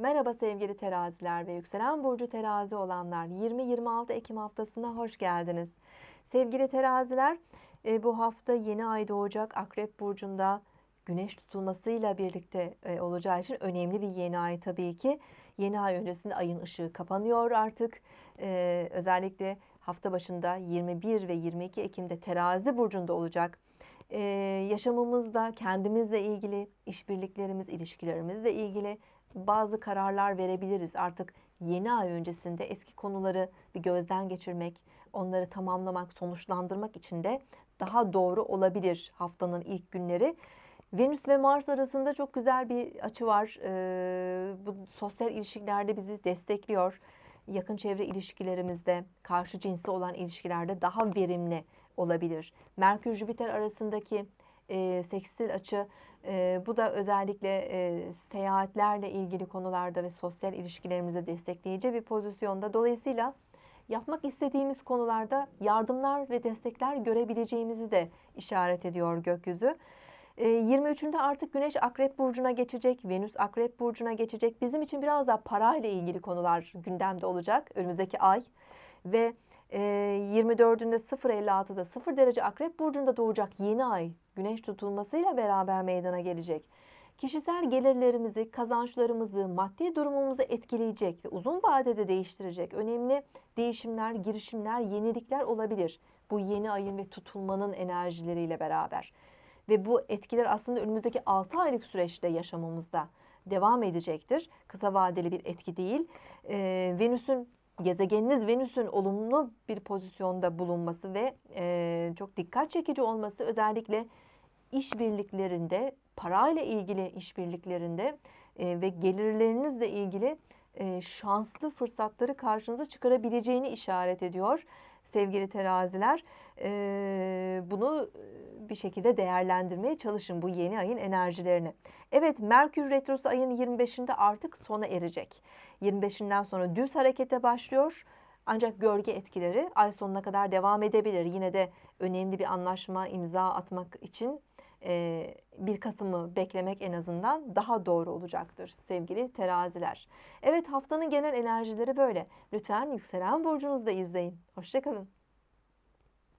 Merhaba sevgili teraziler ve yükselen burcu terazi olanlar. 20-26 Ekim haftasına hoş geldiniz. Sevgili teraziler, e, bu hafta yeni ay doğacak Akrep burcunda güneş tutulmasıyla birlikte e, olacağı için önemli bir yeni ay tabii ki. Yeni ay öncesinde ayın ışığı kapanıyor artık. E, özellikle hafta başında 21 ve 22 Ekim'de terazi burcunda olacak. Ee, yaşamımızda kendimizle ilgili, işbirliklerimiz, ilişkilerimizle ilgili bazı kararlar verebiliriz. Artık yeni ay öncesinde eski konuları bir gözden geçirmek, onları tamamlamak, sonuçlandırmak için de daha doğru olabilir haftanın ilk günleri. Venüs ve Mars arasında çok güzel bir açı var. Ee, bu sosyal ilişkilerde bizi destekliyor. Yakın çevre ilişkilerimizde, karşı cinsli olan ilişkilerde daha verimli olabilir. Merkür-Jüpiter arasındaki e, sekstil açı e, bu da özellikle e, seyahatlerle ilgili konularda ve sosyal ilişkilerimize destekleyici bir pozisyonda. Dolayısıyla yapmak istediğimiz konularda yardımlar ve destekler görebileceğimizi de işaret ediyor gökyüzü. 23'ünde artık Güneş Akrep Burcu'na geçecek, Venüs Akrep Burcu'na geçecek. Bizim için biraz daha parayla ilgili konular gündemde olacak önümüzdeki ay. Ve 24'ünde 0.56'da 0 derece Akrep Burcu'nda doğacak yeni ay Güneş tutulmasıyla beraber meydana gelecek. Kişisel gelirlerimizi, kazançlarımızı, maddi durumumuzu etkileyecek ve uzun vadede değiştirecek önemli değişimler, girişimler, yenilikler olabilir. Bu yeni ayın ve tutulmanın enerjileriyle beraber. Ve bu etkiler aslında önümüzdeki 6 aylık süreçte yaşamımızda devam edecektir. Kısa vadeli bir etki değil. Ee, Venüs'ün gezegeniniz Venüs'ün olumlu bir pozisyonda bulunması ve e, çok dikkat çekici olması özellikle işbirliklerinde, parayla ilgili işbirliklerinde e, ve gelirlerinizle ilgili e, şanslı fırsatları karşınıza çıkarabileceğini işaret ediyor sevgili teraziler. E, bunu bir şekilde değerlendirmeye çalışın bu yeni ayın enerjilerini. Evet Merkür Retrosu ayın 25'inde artık sona erecek. 25'inden sonra düz harekete başlıyor. Ancak gölge etkileri ay sonuna kadar devam edebilir. Yine de önemli bir anlaşma imza atmak için e, 1 Kasım'ı beklemek en azından daha doğru olacaktır sevgili teraziler. Evet haftanın genel enerjileri böyle. Lütfen yükselen burcunuzda izleyin. Hoşçakalın.